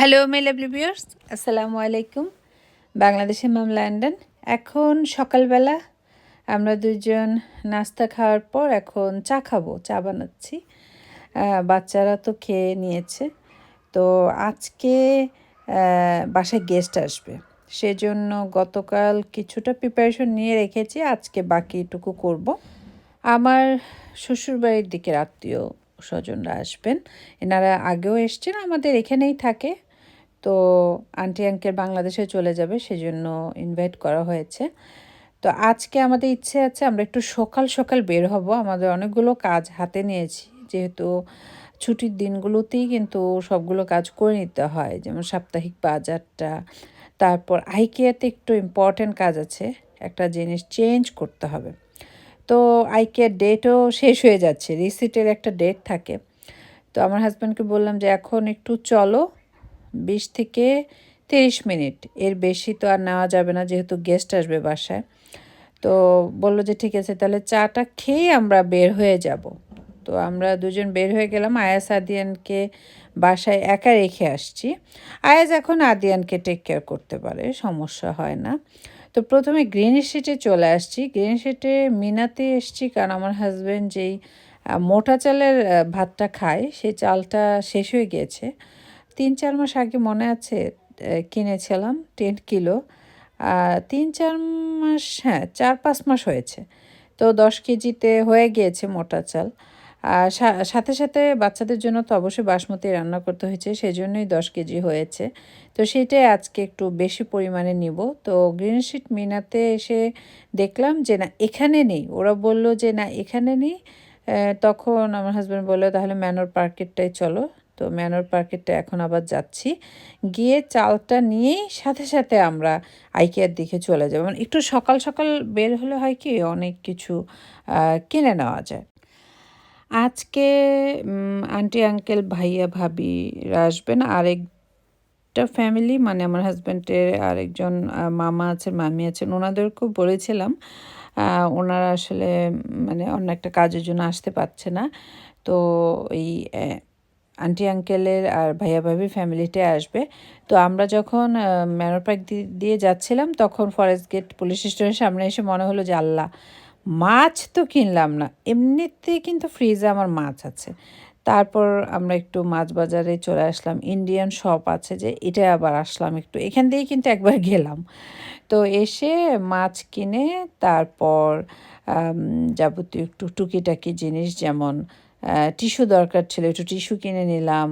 Hello মেলাবলি viewers আসসালামু আলাইকুম বাংলাদেশে মাম লন্ডন এখন সকালবেলা আমরা দুজন নাস্তা খাওয়ার পর এখন চা খাব চা বানাচ্ছি বাচ্চারা তো খেয়ে নিয়েছে তো আজকে বাসায় গেস্ট আসবে সেজন্য গতকাল কিছুটা প্রিপারেশন নিয়ে রেখেছি আজকে বাকিটুকু করব আমার শ্বশুরবাড়ির দিকের আত্মীয় স্বজনরা আসবেন এনারা আগেও এসছেন আমাদের এখানেই থাকে তো আন্টি আঙ্কেল বাংলাদেশে চলে যাবে, সেজন্য ইনভাইট করা হয়েছে। তো আজকে আমাদের ইচ্ছে আছে আমরা একটু সকাল সকাল বের হব। আমাদের অনেকগুলো কাজ হাতে নিয়েছি, যেহেতু ছুটির দিনগুলোতেই কিন্তু সবগুলো কাজ করে নিতে হয়, যেমন সাপ্তাহিক বাজারটা, তারপর আইকেয়াতে একটু ইম্পর্ট্যান্ট কাজ আছে, একটা জিনিস চেঞ্জ করতে হবে। তো আইকেয়ার ডেটও শেষ হয়ে যাচ্ছে রিসিটের একটা ডেট থাকে। তো আমার হাজব্যান্ডকে বললাম যে এখন একটু চলো বিশ থেকে তিরিশ মিনিট। এর বেশি তো আর নেওয়া যাবে না যেহেতু গেস্ট আসবে বাসায়। তো বলল যে, ঠিক আছে, তাহলে চাটা খেয়ে আমরা বের হয়ে যাব। তো আমরা দুজন বের হয়ে গেলাম। আয়াস আদিয়ানকে বাসায় একা রেখে আসছি। আয়াজ এখন আদিয়ানকে টেক কেয়ার করতে পারে, সমস্যা হয় না। তো প্রথমে গ্রিন শিটে চলে আসছি। গ্রিন শিটে মিনাতে এসছি কারণ আমার হাজব্যান্ড যেই মোটা চালের ভাতটা খায় সেই চালটা শেষ হয়ে গিয়েছে। তিন চার মাস আগে মনে আছে কিনেছিলাম, টেন কিলো। তিন চার মাস হ্যাঁ চার পাঁচ মাস হয়েছে। তো দশ কেজিতে হয়ে গিয়েছে মোটা চাল। আর সাথে সাথে বাচ্চাদের জন্য তো অবশ্যই বাসমতি রান্না করতে হয়েছে সেই জন্যই দশ কেজি হয়েছে। তো সেটাই আজকে একটু বেশি পরিমাণে নিব। তো গ্রিন শিট মিনাতে এসে দেখলাম যে, না, এখানে নেই। ওরা বলল যে, না, এখানে নেই। তখন আমার হাজব্যান্ড বলল, তাহলে ম্যানোর পার্কেটটাই চলো। তো ম্যানোর পার্কেটটা এখন আবার যাচ্ছি। গিয়ে চালটা নিয়েই সাথে সাথে আমরা আইকেয়ার দিকে চলে যাব। মানে একটু সকাল সকাল বের হলে হয় কি অনেক কিছু কিনে নেওয়া যায়। আজকে আন্টি, আঙ্কেল, ভাইয়া ভাবিরা আসবেন আরেকটা ফ্যামিলি মানে আমার হাজব্যান্ডের আরেকজন মামা আছেন মামি আছেন, ওনাদেরকেও বলেছিলাম। ওনারা আসলে মানে অন্য একটা কাজের জন্য আসতে পারছে না। তো এই আন্টি আঙ্কেলের আর ভাইয়া ভাবি ফ্যামিলিতে আসবে। তো আমরা যখন ম্যানোর পার্ক দিয়ে যাচ্ছিলাম, তখন ফরেস্ট গেট পুলিশ স্টেশনের সামনে এসে মনে হলো যে, আল্লাহ, মাছ তো কিনলাম না। এমনিতে কিন্তু ফ্রিজে আমার মাছ আছে। তারপর আমরা একটু মাছ বাজারে চলে আসলাম। ইন্ডিয়ান শপ আছে যে, এটা আবার আসলাম একটু। এখান দিয়েই কিন্তু একবার গেলাম। তো এসে মাছ কিনে তারপর যাবতীয় একটু টুকিটাকি জিনিস যেমন টিস্যু দরকার ছিল, একটু টিস্যু কিনে নিলাম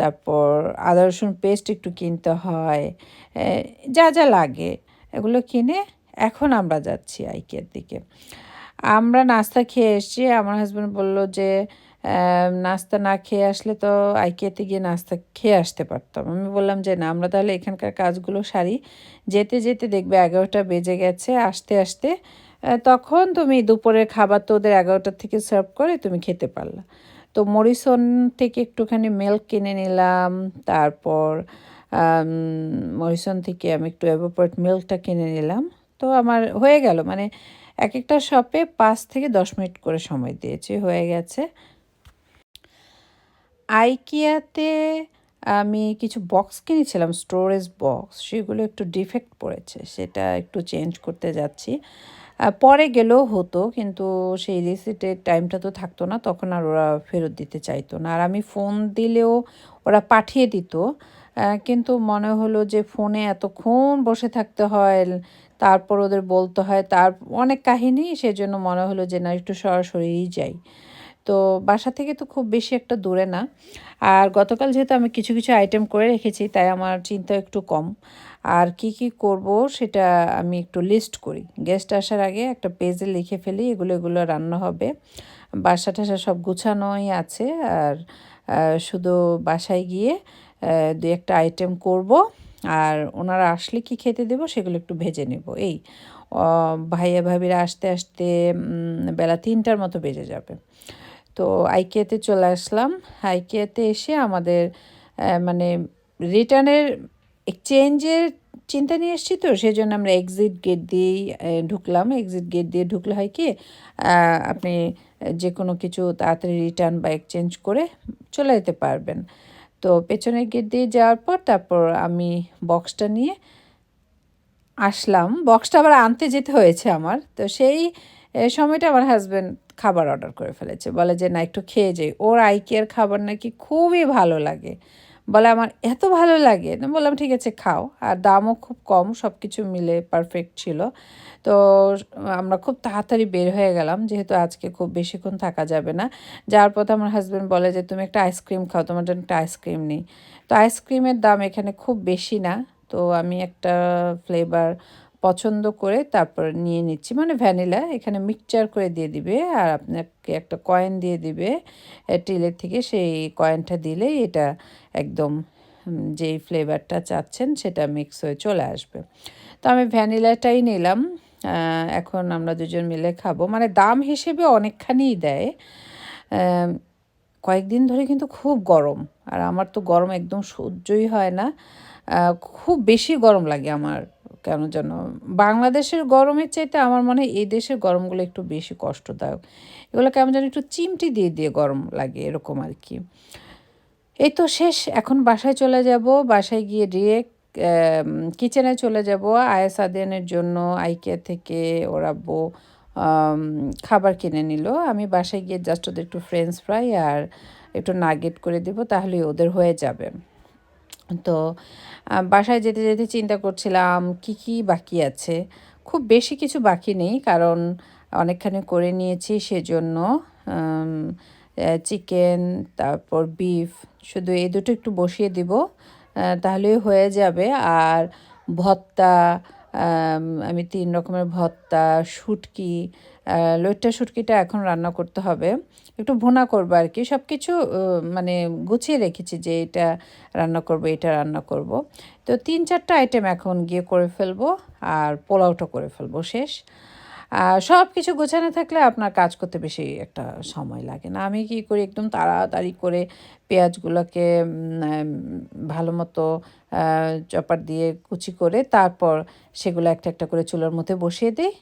তারপর আদা রসুন পেস্ট একটু কিনতে হয় যা যা লাগে, এগুলো কিনে এখন আমরা যাচ্ছি আইকের দিকে। আমরা নাস্তা খেয়ে এসেছি, আমার হাজব্যান্ড বলল যে নাস্তা না খেয়ে আসলে তো আইকেতে গিয়ে নাস্তা খেয়ে আসতে পারতাম। আমি বললাম যে, না, আমরা তাহলে এখানকার কাজগুলো সারি। যেতে যেতে দেখবে এগারোটা বেজে গেছে, আসতে আসতে তখন তুমি দুপুরের খাবার তো ওদের এগারোটার থেকে সার্ভ করে তুমি খেতে পারলা। তো মরিসন থেকে একটুখানি মিল্ক কিনে নিলাম, তারপর মরিসন থেকে আমি একটু এভোপয়েট মিল্কটা কিনে নিলাম। তো আমার হয়ে গেল মানে এক একটা শপে পাঁচ থেকে দশ মিনিট করে সময় দিয়েছি, হয়ে গেছে। আইকিয়াতে আমি কিছু বক্স কিনেছিলাম স্টোরেজ বক্স সেগুলো একটু ডিফেক্ট পড়েছে, সেটা একটু চেঞ্জ করতে যাচ্ছি। পরে গেলেও হতো, কিন্তু সেই রিসিটের টাইমটা তো থাকতো না, তখন আর ওরা ফেরত দিতে চাইতো না। আর আমি ফোন দিলেও ওরা পাঠিয়ে দিত কিন্তু মনে হলো যে ফোনে এতক্ষণ বসে থাকতে হয়, তারপর ওদের বলতে হয়, তার অনেক কাহিনী, সেজন্য মনে হলো যে না, একটু সরাসরিই যাই। তো বাসা থেকে তো খুব বেশি একটা দূরে না। আর গতকাল যেহেতু আমি কিছু কিছু আইটেম করে রেখেছি, তাই আমার চিন্তা একটু কম। আর কি কি করব সেটা আমি একটু লিস্ট করি। গেস্ট আসার আগে একটা পেজে লিখে ফেলি, এগুলো এগুলো রান্না হবে। বাসা টাসা সব গুছানোই আছে। আর শুধু বাসায় গিয়ে দু একটা আইটেম করব। আর ওনারা আসলে কি খেতে দেবো সেগুলো একটু ভেজে নেব। এই ভাইয়া, ভাবিরা আসতে আসতে বেলা তিনটার মতো বেজে যাবে। তো আইকিয়াতে চলে আসলাম। আইকিয়াতে এসে আমাদের মানে রিটার্নের এক্সচেঞ্জের চিন্তা নিয়ে এসেছি তো সেই জন্য আমরা এক্সিট গেট দিয়েই ঢুকলাম। এক্সিট গেট দিয়ে ঢুকলে হয় কি আপনি যে কোনো কিছু তাড়াতাড়ি রিটার্ন বা এক্সচেঞ্জ করে চলে যেতে পারবেন। তো পেছনের গেট দিয়ে যাওয়ার পর তারপর আমি বক্সটা নিয়ে আসলাম। বক্সটা আবার আনতে যেতে হয়েছে আমার। তো সেই সময়টা আমার হাজব্যান্ড খাবার অর্ডার করে ফেলেছে। বলে যে, না, একটু খেয়ে যাই। ওর আইকের খাবার নাকি খুবই ভালো লাগে। বলে, আমার এত ভালো লাগে। বললাম, ঠিক আছে, খাও। আর দামও খুব কম সব কিছু মিলে পারফেক্ট ছিল। তো আমরা খুব তাড়াতাড়ি বের হয়ে গেলাম, যেহেতু আজকে খুব বেশিক্ষণ থাকা যাবে না। যার পথে আমার হাজব্যান্ড বলে যে, তুমি একটা আইসক্রিম খাও, তোমার জন্য একটা আইসক্রিম নেই। তো আইসক্রিমের দাম এখানে খুব বেশি না। তো আমি একটা ফ্লেভার পছন্দ করে তারপর নিয়ে নিচ্ছি। মানে ভ্যানিলা, এখানে মিক্সচার করে দিয়ে দিবে আর আপনাকে একটা কয়েন দিয়ে দিবে। টিলের থেকে সেই কয়েনটা দিলেই এটা একদম যেই ফ্লেভারটা চাচ্ছেন সেটা মিক্স হয়ে চলে আসবে। তো আমি ভ্যানিলাটাই নিলাম। এখন আমরা দুজন মিলে খাব। মানে দাম হিসেবে অনেকখানিই দেয়। কয়েকদিন ধরে কিন্তু খুব গরম। আর আমার তো গরম একদম সহ্যই হয় না। খুব বেশি গরম লাগে আমার। কেন যেন। বাংলাদেশের গরমের চাইতে আমার মনে হয় এই দেশের গরমগুলো একটু বেশি কষ্টদায়ক। এগুলো কেমন যেন একটু চিমটি দিয়ে দিয়ে গরম লাগে এরকম আর কি। এই তো শেষ, এখন বাসায় চলে যাব। বাসায় গিয়ে ডিরেক্ট কিচেনে চলে যাব। আয়েস আদিয়ানের জন্য আইকিয়া থেকে ওর আব্বু খাবার কিনে নিল। আমি বাসায় গিয়ে জাস্ট ওদের একটু ফ্রেঞ্চ ফ্রাই আর একটু নাগেট করে দেব তাহলে ওদের হয়ে যাবে। তো বাসায় যেতে যেতে চিন্তা করছিলাম, কি কি বাকি আছে? খুব বেশি কিছু বাকি নেই, কারণ অনেকখানি করে নিয়েছি সেজন্য চিকেন, তারপর বিফ, শুধু এই দুটো একটু বসিয়ে দিব তাহলেই হয়ে যাবে। আর ভত্তা আমি তিন রকমের ভত্তা শুটকি লইট্টা শুটকিটা এখন রান্না করতে হবে। একটু ভুনা করব আর কি। সব কিছু মানে গুছিয়ে রেখেছি যে এটা রান্না করব, এটা রান্না করব। তো তিন চারটা আইটেম এখন গিয়ে করে ফেলব আর পোলাওটা করে ফেলব শেষ। আর সব কিছু গোছানো থাকলে আপনার কাজ করতে বেশি একটা সময় লাগে না। আমি কি করি একদম তাড়াতাড়ি করে পেঁয়াজগুলোকে ভালো মতো চপার দিয়ে কুচি করে তারপর সেগুলো একটা একটা করে চুলার মধ্যে বসিয়ে দিই।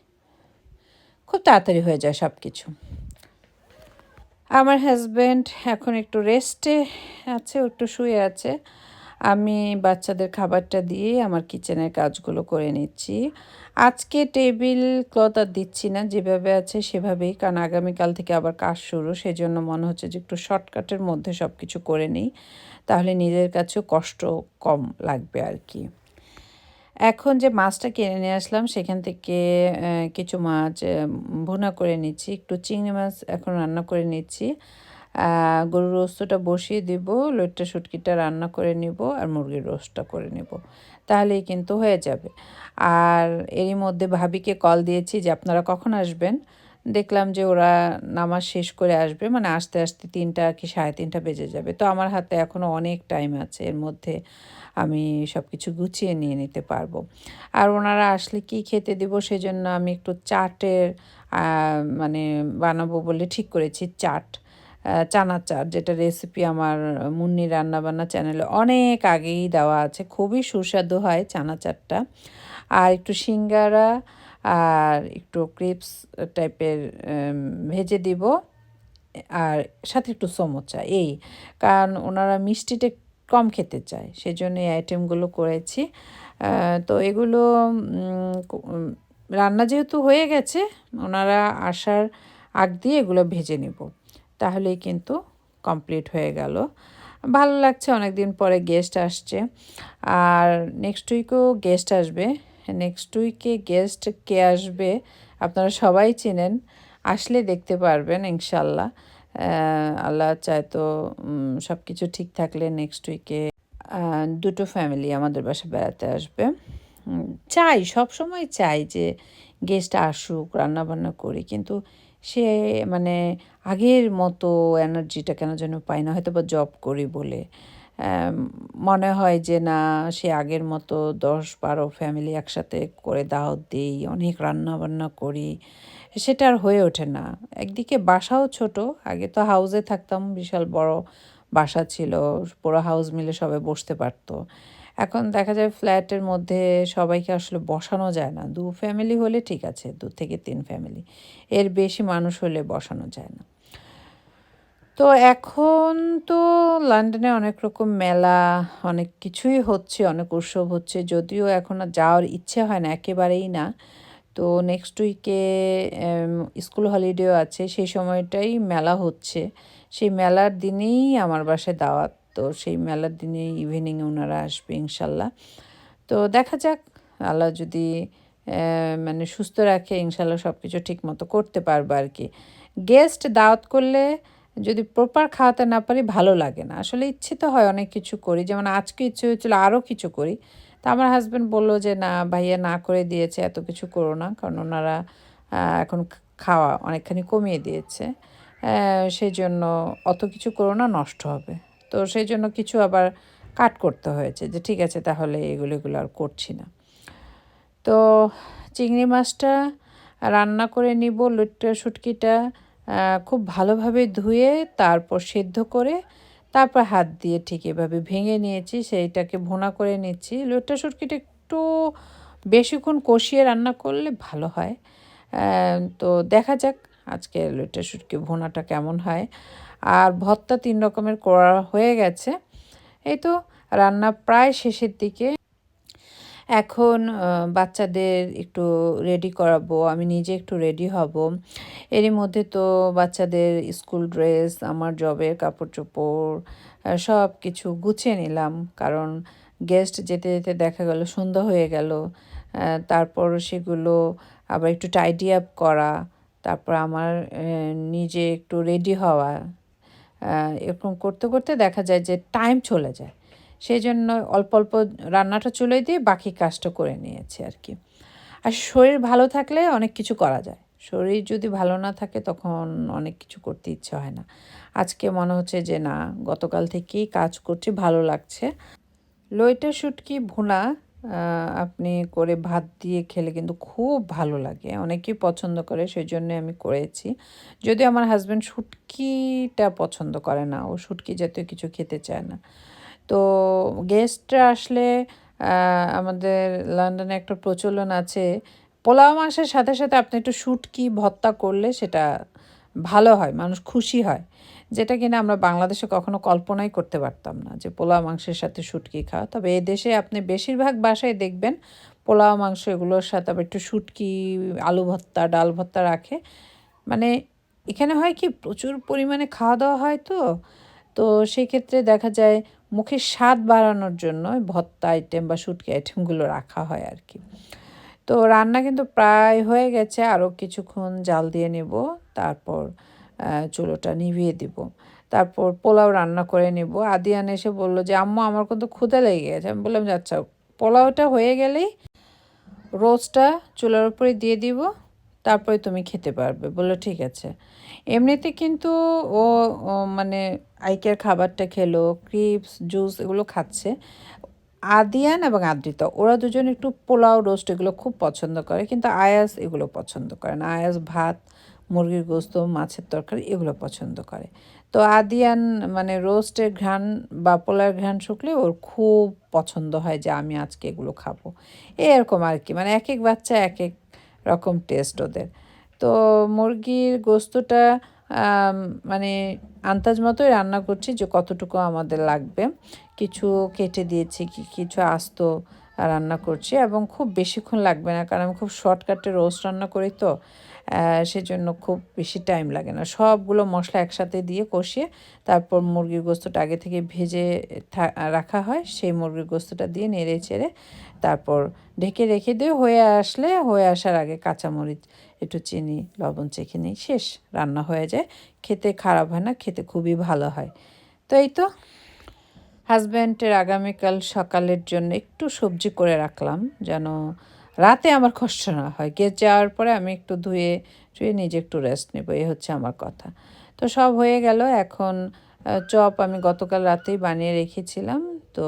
খুব তাড়াতাড়ি হয়ে যায় সব কিছু আমার হাজব্যান্ড এখন একটু রেস্টে আছে একটু শুয়ে আছে। আমি বাচ্চাদের খাবারটা দিয়ে আমার কিচেনের কাজগুলো করে নিচ্ছি। আজকে টেবিল ক্লথ আর দিচ্ছি না, যেভাবে আছে সেভাবেই, কারণ আগামীকাল থেকে আবার কাজ শুরু, সেজন্য মনে হচ্ছে যে একটু শর্টকাটের মধ্যে সব কিছু করে নিই। তাহলে নিজের কাছেও কষ্ট কম লাগবে আর কি। এখন যে মাছটা কিনে নিয়ে আসলাম, সেখান থেকে কিছু মাছ ভুনা করে নিচ্ছি, একটু চিংড়ি মাছ এখন রান্না করে নিচ্ছি। গরুর রোস্টটা বসিয়ে দিব, লইট্টা, শুটকিটা রান্না করে নিব আর মুরগির রোস্টটা করে নিব। তাহলেই কিন্তু হয়ে যাবে। আর এরই মধ্যে ভাবিকে কল দিয়েছি যে আপনারা কখন আসবেন? দেখলাম যে ওরা নামাজ শেষ করে আসবে মানে আসতে আসতে তিনটা কি সাড়ে তিনটা বেজে যাবে। তো আমার হাতে এখনও অনেক টাইম আছে এর মধ্যে। আমি সব কিছু গুছিয়ে নিয়ে নিতে পারব। আর ওনারা আসলে কি খেতে দেবো সেজন্য আমি একটু চাটের মানে বানাবো বলে ঠিক করেছি চাট। আহ, চানা চাট যেটা রেসিপি আমার মুন্নি রান্নাবান্না চ্যানেলে অনেক আগেই দেওয়া আছে। খুবই সুস্বাদু হয় চানা চাটটা। আর একটু সিঙ্গারা আর একটু ক্রিপস টাইপের ভেজে দিব। আর সাথে একটু সমোচা এই। কারণ ওনারা মিষ্টিটা কম খেতে চায়। সেজন্য এই আইটেমগুলো করেছি। তো এগুলো রান্না যেহেতু হয়ে গেছে, ওনারা আসার আগ দিয়ে এগুলো ভেজে নেব। তাহলেই কিন্তু কমপ্লিট হয়ে গেল। ভালো লাগছে অনেক দিন পরে গেস্ট আসছে। আর নেক্সট উইকও গেস্ট আসবে। নেক্সট উইকে গেস্ট কে আসবে, আপনারা সবাই চেনেন। আসলে দেখতে পারবেন, ইনশাল্লাহ। আল্লাহ চায় তো সব কিছু ঠিক থাকলে নেক্সট উইকে দুটো ফ্যামিলি আমাদের বাসায় বেড়াতে আসবে। চাই সব সময় চাই যে গেস্ট আসুক রান্না বান্না করি, কিন্তু সে মানে আগের মতো এনার্জিটা কেন যেন পাই না হয়তো বা জব করি বলে। মনে হয় যে না, সে আগের মতো দশ বারো ফ্যামিলি একসাথে করে দাওয়াত দিই, অনেক রান্না বান্না করি। সেটা আর হয়ে ওঠে না। একদিকে বাসাও ছোট, আগে তো হাউসে থাকতাম, বিশাল বড় বাসা ছিল, পুরো হাউস মিলে সবাই বসতে পারতো। এখন দেখা যায় ফ্ল্যাটের মধ্যে সবাইকে আসলে বসানো যায় না। দু ফ্যামিলি হলে ঠিক আছে, দু থেকে তিন ফ্যামিলি এর বেশি মানুষ হলে বসানো যায় না। তো এখন তো লন্ডনে অনেক রকম মেলা, অনেক কিছুই হচ্ছে, অনেক উৎসব হচ্ছে, যদিও এখন আর যাওয়ার ইচ্ছে হয় না, একেবারেই না। তো নেক্সট উইকে স্কুল হলিডেও আছে, সেই সময়টাই মেলা হচ্ছে। সেই মেলার দিনেই আমার বাসায় দাওয়াত, তো সেই মেলার দিনে ইভিনিং ওনারা আসবে ইনশাল্লাহ। তো দেখা যাক, আল্লাহ যদি মানে সুস্থ রাখে, ইনশাল্লাহ সব কিছু ঠিক মতো করতে পারব আর কি। গেস্ট দাওয়াত করলে যদি প্রপার খাওয়াতে না পারি, ভালো লাগে না। আসলে ইচ্ছে তো হয় অনেক কিছু করি, যেমন আজকে ইচ্ছে হয়েছিল আরও কিছু করি। তা আমার হাজব্যান্ড বলল যে, না ভাইয়া না করে দিয়েছে, এত কিছু করো না। কারণ ওনারা এখন খাওয়া অনেকখানি কমিয়ে দিয়েছে। সেই জন্য অত কিছু করো না, নষ্ট হবে। তো সেই জন্য কিছু আবার কাট করতে হয়েছে যে, ঠিক আছে, তাহলে এগুলো এগুলো আর করছি না। তো চিংড়ি মাছটা রান্না করে নিব, লুটটা শুটকিটা খুব ভালোভাবে ধুয়ে তারপর সেদ্ধ করে তারপর হাত দিয়ে ঠিক এভাবে ভেঙে নিয়েছি, সেইটাকে ভোনা করে নিচ্ছি। লোটা শুটকিটা একটু বেশিক্ষণ কষিয়ে রান্না করলে ভালো হয়। তো দেখা যাক আজকে লোটা শুটকি ভোনাটা কেমন হয়। আর ভর্তা তিন রকমের করা হয়ে গেছে। এই তো রান্না প্রায় শেষের দিকে। এখন বাচ্চাদের একটু রেডি করাবো, আমি নিজে একটু রেডি হব। এরই মধ্যে তো বাচ্চাদের স্কুল ড্রেস আমার জবের কাপড় চোপড় সব কিছু গুছিয়ে নিলাম। কারণ গেস্ট যেতে যেতে দেখা গেল সন্ধ্যা হয়ে গেল তারপর সেগুলো আবার একটু টাইডি আপ করা, তারপর আমার নিজে একটু রেডি হওয়া। এরকম করতে করতে দেখা যায় যে টাইম চলে যায়। সেই জন্য অল্প অল্প রান্নাটা চলে দিয়ে বাকি কাজটা করে নিয়েছি আর কি। আর শরীর ভালো থাকলে অনেক কিছু করা যায়। শরীর যদি ভালো না থাকে তখন অনেক কিছু করতে ইচ্ছে হয় না। আজকে মনে হচ্ছে যে না, গতকাল থেকেই কাজ করছি, ভালো লাগছে। লইটা, শুটকি, ভুনা আপনি করে ভাত দিয়ে খেলে কিন্তু খুব ভালো লাগে। অনেকেই পছন্দ করে সেই জন্য আমি করেছি। যদি আমার হাজব্যান্ড শুটকিটা পছন্দ করে না, ও শুটকি জাতীয় কিছু খেতে চায় না। তো গেস্টরা আসলে আমাদের লন্ডনে একটা প্রচলন আছে। পোলাও মাংসের সাথে সাথে আপনি একটু শুটকি ভত্তা করলে সেটা ভালো হয়, মানুষ খুশি হয়। যেটা কিনা আমরা বাংলাদেশে কখনো কল্পনাই করতে পারতাম না যে পোলাও মাংসের সাথে শুটকি খাওয়া। তবে এ দেশে আপনি বেশিরভাগ বাসায় দেখবেন পোলাও মাংস এগুলোর সাথে আবার একটু শুটকি, আলু ভর্তা, ডাল ভর্তা রাখে। মানে এখানে হয় কি, প্রচুর পরিমাণে খাওয়া দাওয়া হয় তো। তো সেই ক্ষেত্রে দেখা যায় মুখের স্বাদ বাড়ানোর জন্য ভত্তা আইটেম বা শুটকি আইটেমগুলো রাখা হয় আর কি। তো রান্না কিন্তু প্রায় হয়ে গেছে, আরও কিছুক্ষণ জাল দিয়ে নেব, তারপর চুলোটা নিভিয়ে দিব। তারপর পোলাও রান্না করে নিব। আদিয়ান এসে বলল যে, আম্মু, আমার কিন্তু ক্ষুদা লেগে গেছে। আমি বললাম যে আচ্ছা পোলাওটা হয়ে গেলেই রোজটা চুলার উপরে দিয়ে দিব তারপরে তুমি খেতে পারবে। বলল, ঠিক আছে। এমনিতে কিন্তু ও মানে আইকের খাবারটা খেলো, ক্রিপস, জুস এগুলো খাচ্ছে। আদিয়ান এবং আদ্রিতা, ওরা দুজন একটু পোলাও রোস্ট এগুলো খুব পছন্দ করে, কিন্তু আয়াস এগুলো পছন্দ করে না। আয়াস ভাত, মুরগির গোস্ত, মাছের তরকারি এগুলো পছন্দ করে। তো আদিয়ান মানে রোস্টের ঘ্রাণ বা পোলার ঘ্রাণ শুকলে ওর খুব পছন্দ হয় যে, আমি আজকে এগুলো খাব। এরকম আর কি। মানে এক এক বাচ্চা এক এক রকম টেস্ট ওদের। তো মুরগির গোস্তটা মানে আন্দাজ মতোই রান্না করছি যে কতটুকু আমাদের লাগবে। কিছু কেটে দিয়েছি কিছু আস্ত রান্না করছি এবং খুব বেশিক্ষণ লাগবে না, কারণ আমি খুব শর্টকাটে রোস্ট রান্না করি তো। সেজন্য খুব বেশি টাইম লাগে না। সবগুলো মশলা একসাথে দিয়ে কষিয়ে তারপর মুরগির গোস্তটা আগে থেকে ভেজে রাখা হয়, সেই মুরগির গোস্তটা দিয়ে নেড়ে চেড়ে তারপর ঢেকে রেখে দিয়ে হয়ে আসলে, হয়ে আসার আগে কাঁচামরিচ, একটু চিনি, লবণ চেখে নিই, শেষ, রান্না হয়ে যায়। খেতে খারাপ হয় না, খেতে খুবই ভালো হয়। তো এই তো হাজব্যান্ডের আগামীকাল সকালের জন্য একটু সবজি করে রাখলাম, যেন রাতে আমার কষ্ট না হয়। গেট যাওয়ার পরে আমি একটু ধুয়ে ধুয়ে নিজে একটু রেস্ট নেব এই হচ্ছে আমার কথা। তো সব হয়ে গেল, এখন চপ আমি গতকাল রাতেই বানিয়ে রেখেছিলাম। তো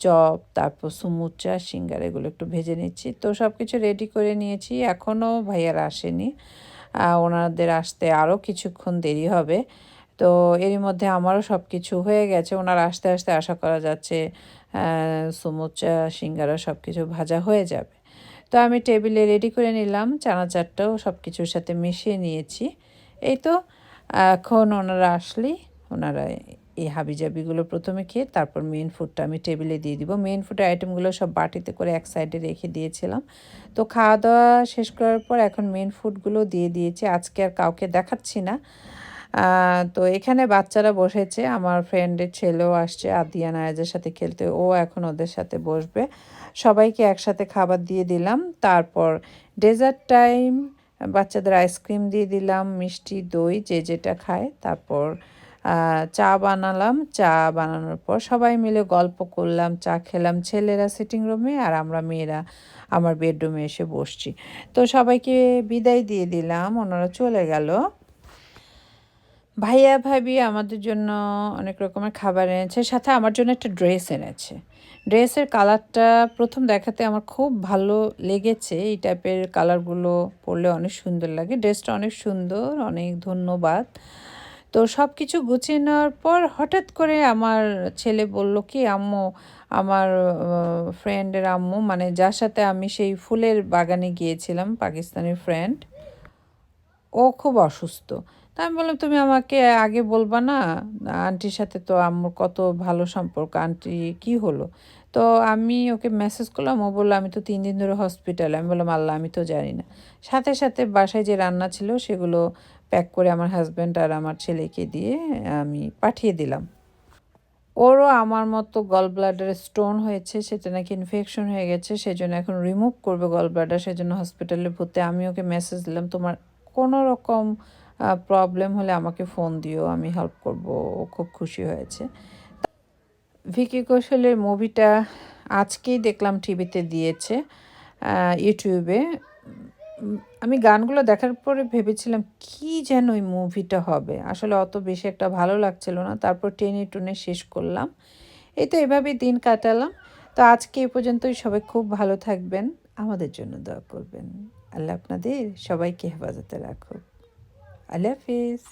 চপ, তারপর সুমুচা সিঙ্গার এগুলো একটু ভেজে নিচ্ছি। তো সব কিছু রেডি করে নিয়েছি, এখনও ভাইয়ারা আসেনি। ওনাদের আসতে আরও কিছুক্ষণ দেরি হবে। তো এরই মধ্যে আমারও সব কিছু হয়ে গেছে। ওনার আস্তে আস্তে আশা করা যাচ্ছে সুমুচা সিঙ্গারা সব কিছু ভাজা হয়ে যাবে। তো আমি টেবিলে রেডি করে নিলাম, চানাচারটাও সব কিছুর সাথে মিশিয়ে নিয়েছি। এই তো, এখন ওনারা আসলেই ওনারা এই হাবিজাবিগুলো প্রথমে খেয়ে তারপর মেন ফুডটা আমি টেবিলে দিয়ে দিব। মেন ফুডের আইটেমগুলো সব বাটিতে করে এক সাইডে রেখে দিয়েছিলাম। তো খাওয়া দাওয়া শেষ করার পর এখন মেন ফুডগুলো দিয়ে দিয়েছি। আজকে আর কাউকে দেখাচ্ছি না। তো এখানে বাচ্চারা বসেছে। আমার ফ্রেন্ডের ছেলেও আসছে আদিয়ান আয়াজের সাথে খেলতে। ও এখন ওদের সাথে বসবে। সবাইকে একসাথে খাবার দিয়ে দিলাম। তারপর ডেজার্ট টাইম বাচ্চাদের আইসক্রিম দিয়ে দিলাম, মিষ্টি, দই, যে যেটা খায়। তারপর চা বানালাম। চা বানানোর পর সবাই মিলে গল্প করলাম, চা খেলাম। ছেলেরা সিটিং রুমে আর আমরা মেয়েরা আমার বেডরুমে এসে বসছি। তো সবাইকে বিদায় দিয়ে দিলাম, ওনারা চলে গেল। ভাইয়া, ভাবি আমাদের জন্য অনেক রকমের খাবার এনেছে, সাথে আমার জন্য একটা ড্রেস এনেছে। ড্রেসের কালারটা প্রথম দেখাতে আমার খুব ভালো লেগেছে। এই টাইপের কালারগুলো পরলে অনেক সুন্দর লাগে। ড্রেসটা অনেক সুন্দর, অনেক ধন্যবাদ। তো সব কিছু গুছিয়ে নেওয়ার পর হঠাৎ করে আমার ছেলে বলল, কি আম্মু, আমার ফ্রেন্ডের আম্মু মানে যার সাথে আমি সেই ফুলের বাগানে গিয়েছিলাম পাকিস্তানি ফ্রেন্ড ও খুব অসুস্থ। তা আমি বললাম, তুমি আমাকে আগে বলবা না? আন্টির সাথে তো আম্মুর কত ভালো সম্পর্ক। আন্টি কি হলো? তো আমি ওকে মেসেজ করলাম, ও বলল, আমি তো তিন দিন ধরে হসপিটালে আমি বললাম, আল্লাহ, আমি তো জানি না। সাথে সাথে বাসায় যে রান্না ছিল সেগুলো প্যাক করে আমার হাজব্যান্ড আর আমার ছেলেকে দিয়ে আমি পাঠিয়ে দিলাম। ওরও আমার মতো গল ব্লাডারে স্টোন হয়েছে, সেটা নাকি ইনফেকশন হয়ে গেছে, সেজন্য এখন রিমুভ করবে গল ব্লাডার সেজন্য হসপিটালে ভর্তি। আমি ওকে মেসেজ দিলাম, তোমার কোনো রকম প্রবলেম হলে আমাকে ফোন দিও, আমি হেল্প করব। ও খুব খুশি হয়েছে। ভিকি কৌশলের মুভিটা আজকেই দেখলাম টিভিতে দিয়েছে ইউটিউবে আমি গানগুলো দেখার পরে ভেবেছিলাম, কি যেন ওই মুভিটা হবে? আসলে অত বেশি একটা ভালো লাগছিল না। তারপর টেনে টুনে শেষ করলাম। এই তো এভাবেই দিন কাটালাম। তো আজকে এ পর্যন্তই। সবাই খুব ভালো থাকবেন। আমাদের জন্য দোয়া করবেন। আল্লাহ আপনাদের সবাইকে হেফাজতে রাখুক। আল্লাহ হাফিজ